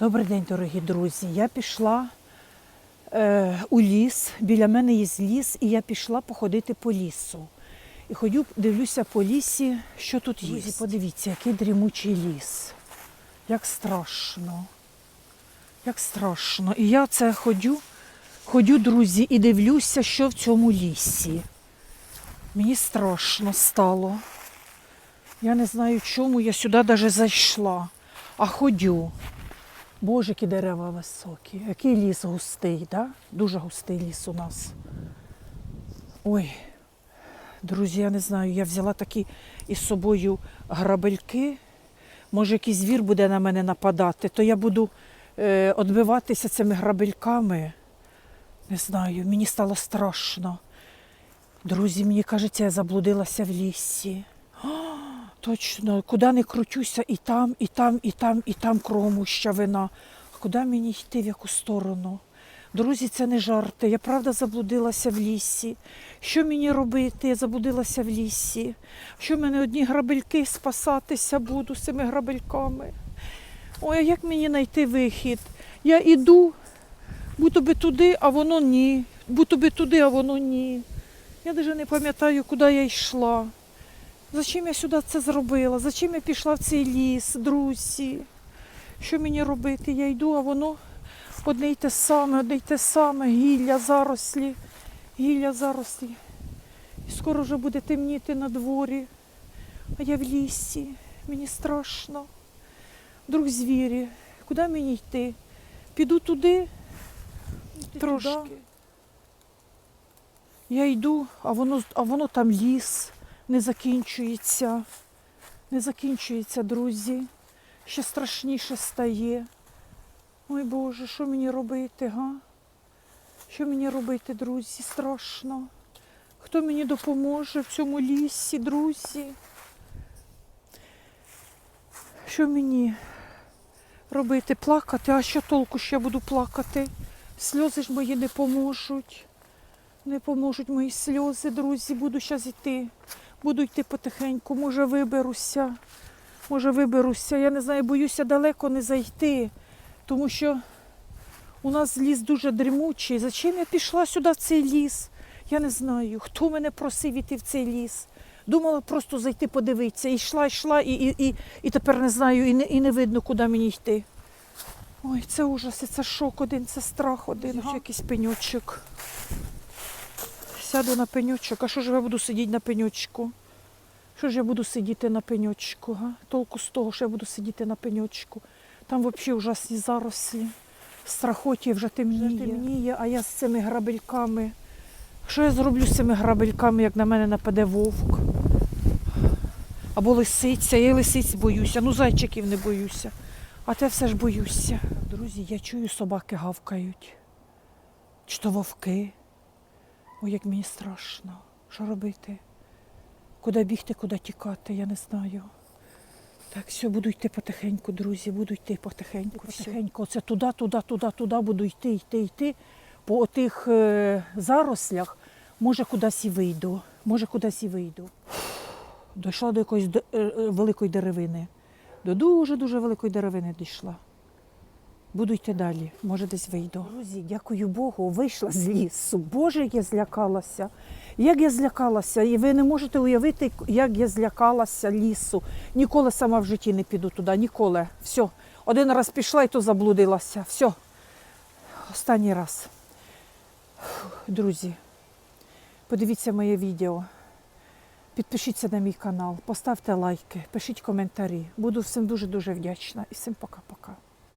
Добрий день, дорогі друзі. Я пішла е, у ліс. Біля мене є ліс, і я пішла походити по лісу. І ходю, дивлюся по лісі, що тут є. Друзі, подивіться, який дрімучий ліс. Як страшно. Як страшно. І я це ходю, ходю, друзі, і дивлюся, що в цьому лісі. Мені страшно стало. Я не знаю, чому я сюди навіть зайшла, а ходю. Боже, які дерева високі, який ліс густий, да? дуже густий ліс у нас. Ой, друзі, я не знаю, я взяла такі із собою грабельки. Може, якийсь звір буде на мене нападати, то я буду е, відбиватися цими грабельками. Не знаю, мені стало страшно. Друзі, мені кажеться, я заблудилася в лісі. Точно, куди не кручуся, і там, і там, і там, і там кругом гущавина. А куди мені йти, в яку сторону? Друзі, це не жарти. Я правда заблудилася в лісі. Що мені робити? Я заблудилася в лісі. Що в мене одні грабельки спасатися буду цими грабельками? Ой, а як мені знайти вихід? Я іду, будь би туди, а воно ні. Будь би туди, а воно ні. Я навіть не пам'ятаю, куди я йшла. Зачем я сюди це зробила? Зачем я пішла в цей ліс, друзі? Що мені робити? Я йду, а воно одне й те саме, одне й те саме, гілля, зарослі, гілля, зарослі. І скоро вже буде темніти на дворі, а я в лісі, мені страшно. Друг звірі, куди мені йти? Піду туди, трошки. Я йду, а воно, а воно там ліс не закінчується. Не закінчується, друзі. Ще страшніше стає. Ой Боже, що мені робити, га? Що мені робити, друзі? Страшно. Хто мені допоможе в цьому лісі, друзі? Що мені робити? Плакати? А що толку що я буду плакати? Сльози ж мої не поможуть. Не поможуть мої сльози, друзі. Буду зараз йти. Буду йти потихеньку, може виберуся. Може виберуся. Я не знаю, боюся далеко не зайти, тому що у нас ліс дуже дрімучий. Зачем я пішла сюди в цей ліс? Я не знаю. Хто мене просив іти в цей ліс? Думала просто зайти подивитися. І йшла, йшла, і, і, і, і тепер не знаю, і не, і не видно, куди мені йти. Ой, це ужас, це шок один, це страх один. Ось якийсь пеньочок. Сяду на пеньочок. А що ж я буду сидіти на пеньочку? Що ж я буду сидіти на пеньочку? Га? Толку з того, що я буду сидіти на пеньочку. Там взагалі ужасні зарослі. Страхоті вже темніє. Вже темніє, а я з цими грабельками. Що я зроблю з цими грабельками, як на мене нападе вовк? Або лисиця, я лисиць боюся, ну зайчиків не боюся. А те все ж боюся. Друзі, я чую, собаки гавкають. Чи то вовки. Ой, як мені страшно. Що робити? Куди бігти, куди тікати, я не знаю. Так, все, буду йти потихеньку, друзі, буду йти потихеньку. Потихеньку. Оце туди, туди, туди, туди буду йти, йти, йти. По отих е, зарослях, може, кудись і вийду. Може, кудись і вийду. Дійшла до якоїсь е, е, великої деревини. До дуже-дуже великої деревини дійшла. Буду йти далі, може десь вийду. Друзі, дякую Богу, вийшла з лісу. Боже, я злякалася. Як я злякалася, і ви не можете уявити, як я злякалася лісу. Ніколи сама в житті не піду туди, ніколи. Все. Один раз пішла і то заблудилася. Все. Останній раз. Друзі, подивіться моє відео. Підпишіться на мій канал, поставте лайки, пишіть коментарі. Буду всім дуже-дуже вдячна. І всім пока-пока.